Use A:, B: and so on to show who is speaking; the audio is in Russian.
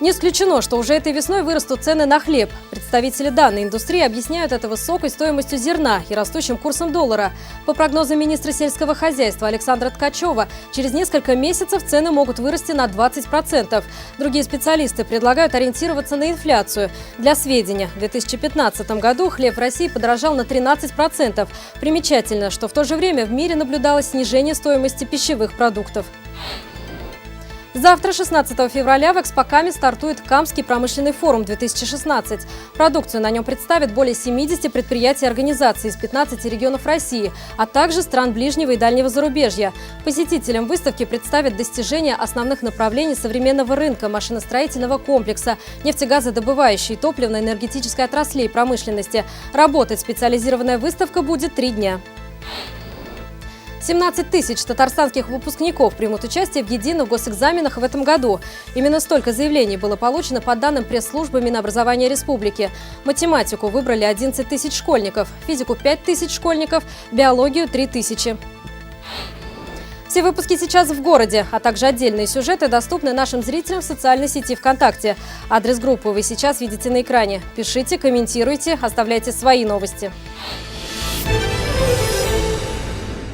A: Не исключено, что уже этой весной вырастут цены на хлеб. Представители данной индустрии объясняют это высокой стоимостью зерна и растущим курсом доллара. По прогнозам министра сельского хозяйства Александра Ткачева, через несколько месяцев цены могут вырасти на 20%. Другие специалисты предлагают ориентироваться на инфляцию. Для сведения, в 2015 году хлеб в России подорожал на 13%. Примечательно, что в то же время в мире наблюдалось снижение стоимости пищевых продуктов. Завтра, 16 февраля, в Экспокаме стартует Камский промышленный форум 2016. Продукцию на нем представят более 70 предприятий и организаций из 15 регионов России, а также стран ближнего и дальнего зарубежья. Посетителям выставки представят достижения основных направлений современного рынка машиностроительного комплекса, нефтегазодобывающей, топливно-энергетической отраслей промышленности. Работать специализированная выставка будет три дня. 17 тысяч татарстанских выпускников примут участие в единых госэкзаменах в этом году. Именно столько заявлений было получено по данным пресс-службы Минобразования Республики. Математику выбрали 11 тысяч школьников, физику 5 тысяч школьников, биологию 3 тысячи. Все выпуски сейчас в городе, а также отдельные сюжеты доступны нашим зрителям в социальной сети ВКонтакте. Адрес группы вы сейчас видите на экране. Пишите, комментируйте, оставляйте свои новости.